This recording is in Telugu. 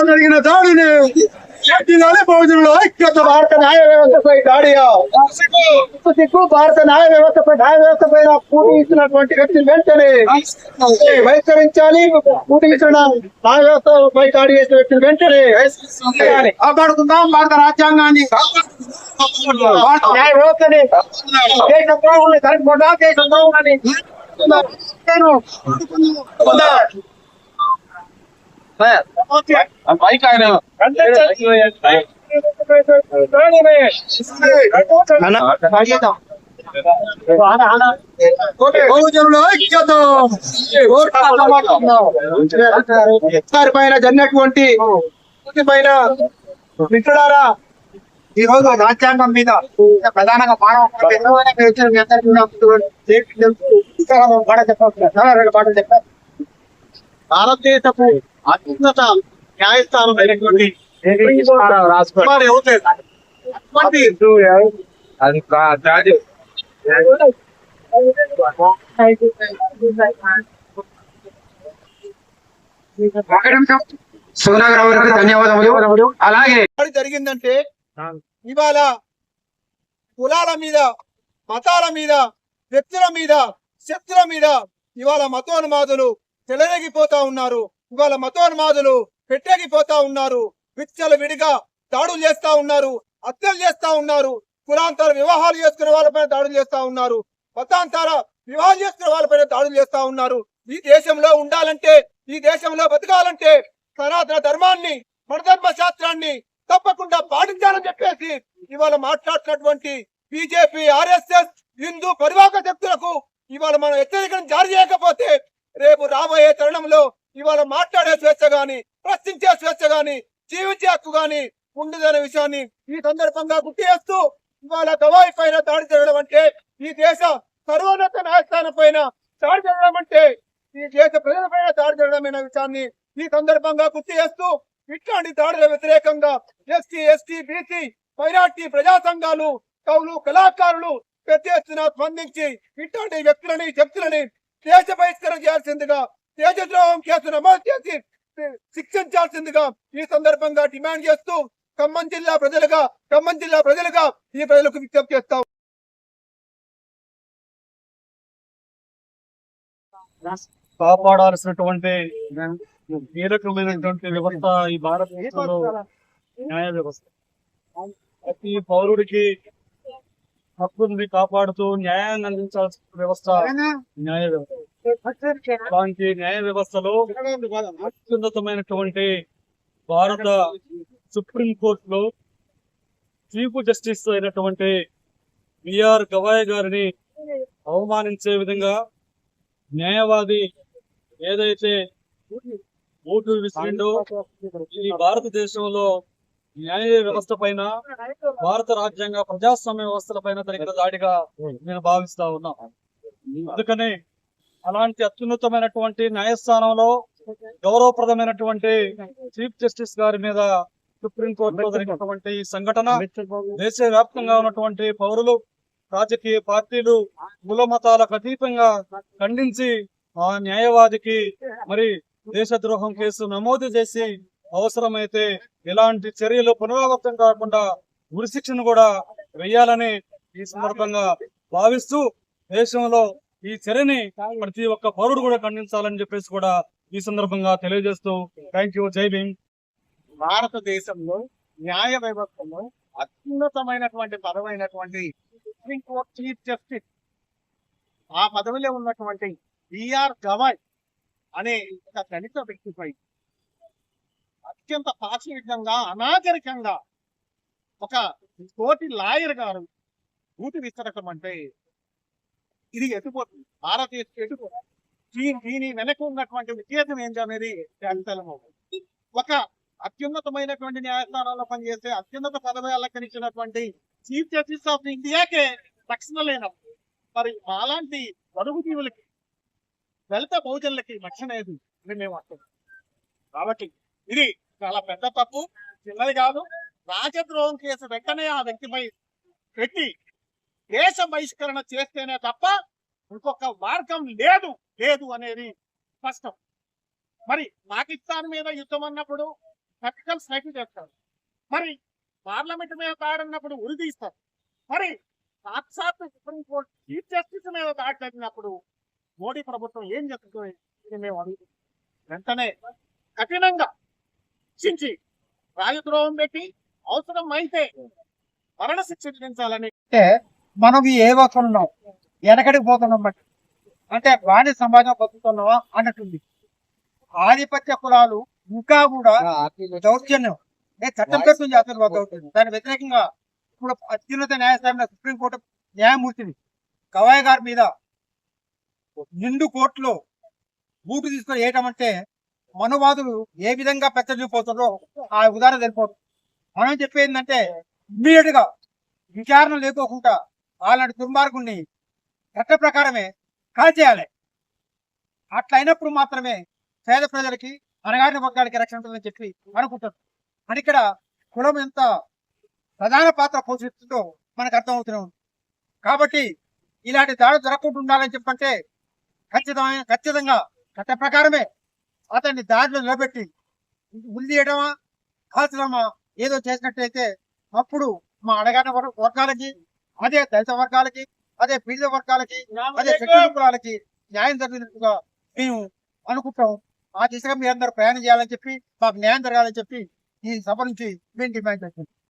మీద జరిగిన దాడిని ఎట్టిదాని బహుజనుల ఐక్యత భారత న్యాయ వ్యవస్థపై దాడి సిక్కు భారత న్యాయ వ్యవస్థపై న్యాయ వ్యవస్థ పైన పూటి ఇచ్చినటువంటి వ్యక్తిని వెంటనే బహిష్కరించాలి పూటి ఇచ్చిన న్యాయ వ్యవస్థపై దాడి చేసిన వ్యక్తిని వెంటనే బహిష్కరించాలి. కాపాడుకుందాం భారత రాజ్యాంగాన్ని భారత న్యాయ వ్యవస్థని దేశ ద్రోహుల్ని సరిపోదా దేశ ద్రోహులని బైక్ ఆయన. పైన జరిగినటువంటి పైన మిత్రులారా ఈ రోజు రాజ్యాంగం మీద ప్రధానంగా మానవ హక్కుల ఎన్నోనే పేర్చిన మీ అందరికీ కూడా సేఫ్టీ తెలుసు. ఇంకా ఒక పాట చెప్పాలి చాలా రెండు పాటలు చెప్పాలి భారతదేశపు అత్యున్నత న్యాయస్థానం అయినటువంటి ధన్యవాదములు. అలాగే జరిగిందంటే ఇవాళ కులాల మీద మతాల మీద వ్యక్తుల మీద శక్తుల మీద ఇవాళ మతోన్మాదులు తెలరేగిపోతా ఉన్నారు. ఇవాళ మతోన్మాదులు పెట్టేగిపోతా ఉన్నారు. విచ్చలు విడిగా దాడులు చేస్తా ఉన్నారు. హత్యలు చేస్తా ఉన్నారు. కులాంతర వివాహాలు చేసుకునే వాళ్ళపైన దాడులు చేస్తా ఉన్నారు. మతాంతర వివాహాలు చేసుకునే వాళ్ళపైన దాడులు చేస్తా ఉన్నారు. ఈ దేశంలో ఉండాలంటే ఈ దేశంలో బతకాలంటే సనాతన ధర్మాన్ని మనధర్మ శాస్త్రాన్ని తప్పకుండా పాటించాలని చెప్పేసి ఇవాళ మాట్లాడుతున్నటువంటి బీజేపీ ఆర్ఎస్ఎస్ హిందూ పరివాహక శక్తులకు ఇవాళ మనం హెచ్చరికను జారీ చేయకపోతే రాబోయే తరుణంలో ఇవాళ మాట్లాడే స్వేచ్ఛ గాని ప్రశ్నించే స్వేచ్ఛ గాని జీవించే హక్కు గాని ఉండదనే విషయాన్ని ఈ సందర్భంగా గుర్తు చేస్తూ ఇవాళ గవాయి పైన దాడి జరగడం అంటే ఈ దేశ సర్వోన్నత న్యాయస్థానం పైన దాడి జరగడం అంటే ఈ దేశ ప్రజల పైన దాడి జరగడమైన విషయాన్ని ఈ సందర్భంగా గుర్తు చేస్తూ ఇట్లాంటి దాడుల వ్యతిరేకంగా ఎస్టీ ఎస్టీ బీసీ మైనార్టీ ప్రజా సంఘాలు కవులు కళాకారులు పెద్ద ఎత్తున స్పందించి ఇట్లాంటి వ్యక్తులని శక్తులని దేశ బహిష్కరణ చేయాల్సిందిగా దేశద్రోహం కేసు నమోదు చేసి శిక్షించాల్సిందిగా ఈ సందర్భంగా డిమాండ్ చేస్తూ ఖమ్మం జిల్లా ప్రజలుగా ఖమ్మం జిల్లా ప్రజలుగా ఈ ప్రజలకు విజ్ఞప్తి చేస్తాం. కాపాడాల్సినటువంటి కీలకమైనటువంటి వ్యవస్థ ఈ భారతదేశంలో న్యాయ వ్యవస్థ. ప్రతి పౌరుడికి హక్కుల్ని కాపాడుతూ న్యాయాన్ని అందించాల్సిన వ్యవస్థ న్యాయ వ్యవస్థ. అలాంటి న్యాయ వ్యవస్థలో అత్యున్నతమైనటువంటి భారత సుప్రీం కోర్టులో చీఫ్ జస్టిస్ అయినటువంటి బిఆర్ గవాయ్ గారిని అవమానించే విధంగా న్యాయవాది ఏదైతే ఓటు విసిరిండో ఈ భారతదేశంలో న్యాయ వ్యవస్థ పైన భారత రాజ్యాంగ ప్రజాస్వామ్య వ్యవస్థల పైన జరిగిన దాడిగా నేను భావిస్తా ఉన్నా. అందుకని అలాంటి అత్యున్నతమైనటువంటి న్యాయస్థానంలో గౌరవప్రదమైనటువంటి చీఫ్ జస్టిస్ గారి మీద సుప్రీం కోర్టులో జరిగినటువంటి ఈ సంఘటన దేశ వ్యాప్తంగా ఉన్నటువంటి పౌరులు రాజకీయ పార్టీలు కుల మతాలకు అతీతంగా ఖండించి ఆ న్యాయవాదికి మరి దేశద్రోహం కేసు నమోదు చేసి అవసరమైతే ఇలాంటి చర్యలు పునరావృతం కాకుండా ఉరిశిక్షను కూడా వేయాలని ఈ సందర్భంగా భావిస్తూ దేశంలో ఈ చర్యని ప్రతి ఒక్క పౌరుడు కూడా ఖండించాలని చెప్పేసి కూడా ఈ సందర్భంగా తెలియజేస్తూ థ్యాంక్ యూ. జై భీమ్. భారతదేశంలో న్యాయ వ్యవస్థలో అత్యున్నతమైనటువంటి పదమైనటువంటి సుప్రీం కోర్ట్ చీఫ్ జస్టిస్ ఆ పదవిలో ఉన్నటువంటి బిఆర్ గవాయ్ అనే ఒక దళిత వ్యక్తిపై అత్యంత పాక్షికంగా అనాగరికంగా ఒక కోటి లాయర్ గారు ఊటి విస్తరకం అంటే ఇది ఎటుపోతుంది భారతీయ ఎటుపోతుంది దీని దీని వెనక ఉన్నటువంటి ఉద్దేశం ఏంటి అనేది తెలుసుకోవాలి ఒక అత్యున్నతమైనటువంటి న్యాయస్థానాల్లో పనిచేసే అత్యున్నత పదవి అలంకరించినటువంటి చీఫ్ జస్టిస్ ఆఫ్ ఇండియాకే రక్షణ లేనప్పుడు మరి అలాంటి బరువు జీవులకి దళిత బహుజనులకి రక్షణ ఏది అని మేము అంటున్నాం కాబట్టి ఇది చాలా పెద్ద తప్పు. చిన్నది కాదు. రాజద్రోహం కేసు వెంటనే ఆ వ్యక్తిపై పెట్టి దేశ బహిష్కరణ చేస్తేనే తప్ప ఇంకొక మార్గం లేదు లేదు అనేది స్పష్టం. మరి పాకిస్తాన్ మీద యుద్ధం అన్నప్పుడు ప్రాక్టికల్ సైకిల్ చేస్తారు. మరి పార్లమెంట్ మీద దాడన్నప్పుడు ఉరి తీస్తారు. మరి సాక్షాత్ సుప్రీంకోర్టు చీఫ్ జస్టిస్ మీద దాడి జరిగినప్పుడు మోడీ ప్రభుత్వం ఏం చేస్తుంది ఇది మేము అడుగుతున్నాం. వెంటనే కఠినంగా శిక్షించి రాజద్రోహం పెట్టి అవసరం అయితే మరణ శిక్ష విధించాలని. అంటే మనం ఏ వస్తున్నాం వెనకడికి పోతున్నాం బట్టి అంటే బాణి సమాజం బతుకుతున్నావా అన్నట్టుంది. ఆధిపత్య కులాలు ఇంకా కూడా దౌర్జన్యం. ఏ చట్టం పెడుతుంది అసలు దౌర్జన్యం. దాని వ్యతిరేకంగా ఇప్పుడు అత్యున్నత న్యాయస్థానం సుప్రీంకోర్టు న్యాయమూర్తిని గవాయ్ గారి మీద నిండు కోర్టులో బూటు తీసుకొని వేయటమంటే మనువాదులు ఏ విధంగా పెద్దపోతుందో ఆ ఉదాహరణ తెలిపోతుంది మనం చెప్పేది ఏంటంటే ఇమ్మీడియట్గా విచారణ లేకోకుండా అలాంటి దుర్మార్గుణ్ణి చట్ట ప్రకారమే కాల్చేయాలి. అట్లయినప్పుడు మాత్రమే పేద ప్రజలకి అనగాని వర్గాలకి రక్షణ ఉంటుందని చెప్పి అనుకుంటారు. అని ఇక్కడ కులం ఎంత ప్రధాన పాత్ర పోషిస్తుందో మనకు అర్థమవుతూనే ఉంది. కాబట్టి ఇలాంటి దాడి జరగకుండా ఉండాలని చెప్పంటే ఖచ్చితమైన ఖచ్చితంగా చట్ట ప్రకారమే అతన్ని దారిలో నిలబెట్టి ఉల్లి చేయడమా కాల్చడమా ఏదో చేసినట్టయితే అప్పుడు మా అడగాని వర్- వర్గాలకి అదే దళిత వర్గాలకి అదే పీడిత వర్గాలకి అదే కులాలకి న్యాయం జరిగినట్టుగా మేము అనుకుంటాం. ఆ దిశగా మీ అందరూ ప్రయాణం చేయాలని చెప్పి మాకు న్యాయం జరగాలని చెప్పి ఈ సభ నుంచి మేము డిమాండ్ చేస్తున్నాం.